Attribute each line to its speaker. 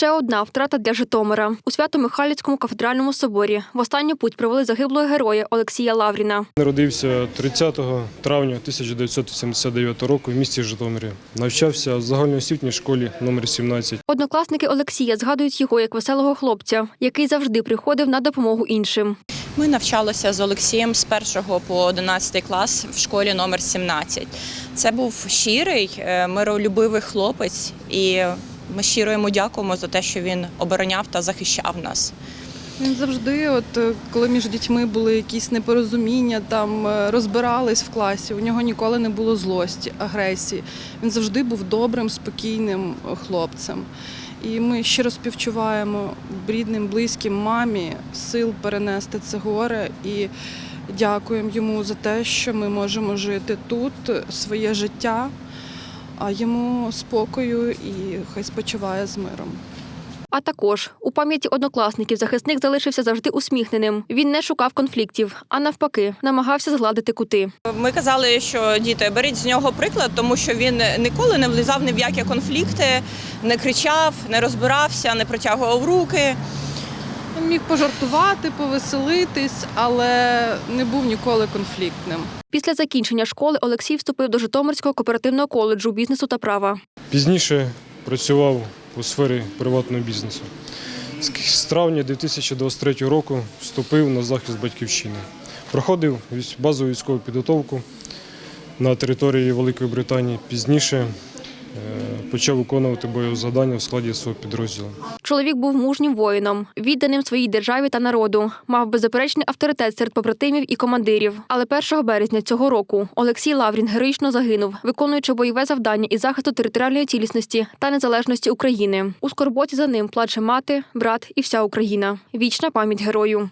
Speaker 1: Ще одна втрата для Житомира. У Свято-Михайлівському кафедральному соборі в останню путь провели загиблого героя Олексія Лавріна.
Speaker 2: Народився 30 травня 1979 року в місті Житомирі. Навчався в загальноосвітній школі номер 17.
Speaker 1: Однокласники Олексія згадують його як веселого хлопця, який завжди приходив на допомогу іншим.
Speaker 3: Ми навчалися з Олексієм з 1 по 11 клас в школі номер 17. Це був щирий, е, миролюбивий хлопець, і ми щиро йому дякуємо за те, що він обороняв та захищав нас.
Speaker 4: Він завжди, от е, коли між дітьми були якісь непорозуміння, там е, розбирались в класі. У нього ніколи не було злості, агресії. Він завжди був добрим, спокійним е, хлопцем. І ми щиро співчуваємо рідним, близьким мамі сил перенести це горе і дякуємо йому за те, що ми можемо жити тут своє життя, а йому спокою і хай спочиває з миром.
Speaker 1: А також у пам'яті однокласників захисник залишився завжди усміхненим. Він не шукав конфліктів, а навпаки, намагався згладити кути.
Speaker 3: Ми казали, що діти, беріть з нього приклад, тому що він ніколи не влізав ні в які конфлікти, не кричав, не розбирався, не протягував руки.
Speaker 4: Він міг пожартувати, повеселитись, але не був ніколи конфліктним.
Speaker 1: Після закінчення школи Олексій вступив до Житомирського кооперативного коледжу бізнесу та права.
Speaker 2: Пізніше працював у сфері приватного бізнесу. З- травня 2023 року вступив на захист батьківщини. Проходив базову військову підготовку на території Великої Британії. Пізніше е, почав виконувати бойові завдання в складі свого підрозділу.
Speaker 1: Чоловік був мужнім воїном, відданим своїй державі та народу. Мав беззаперечний авторитет серед побратимів і командирів. Але 1 березня цього року Олексій Лаврін героїчно загинув, виконуючи бойове завдання із захисту територіальної цілісності та незалежності України. У скорботі за ним плаче мати, брат і вся Україна. Вічна пам'ять герою.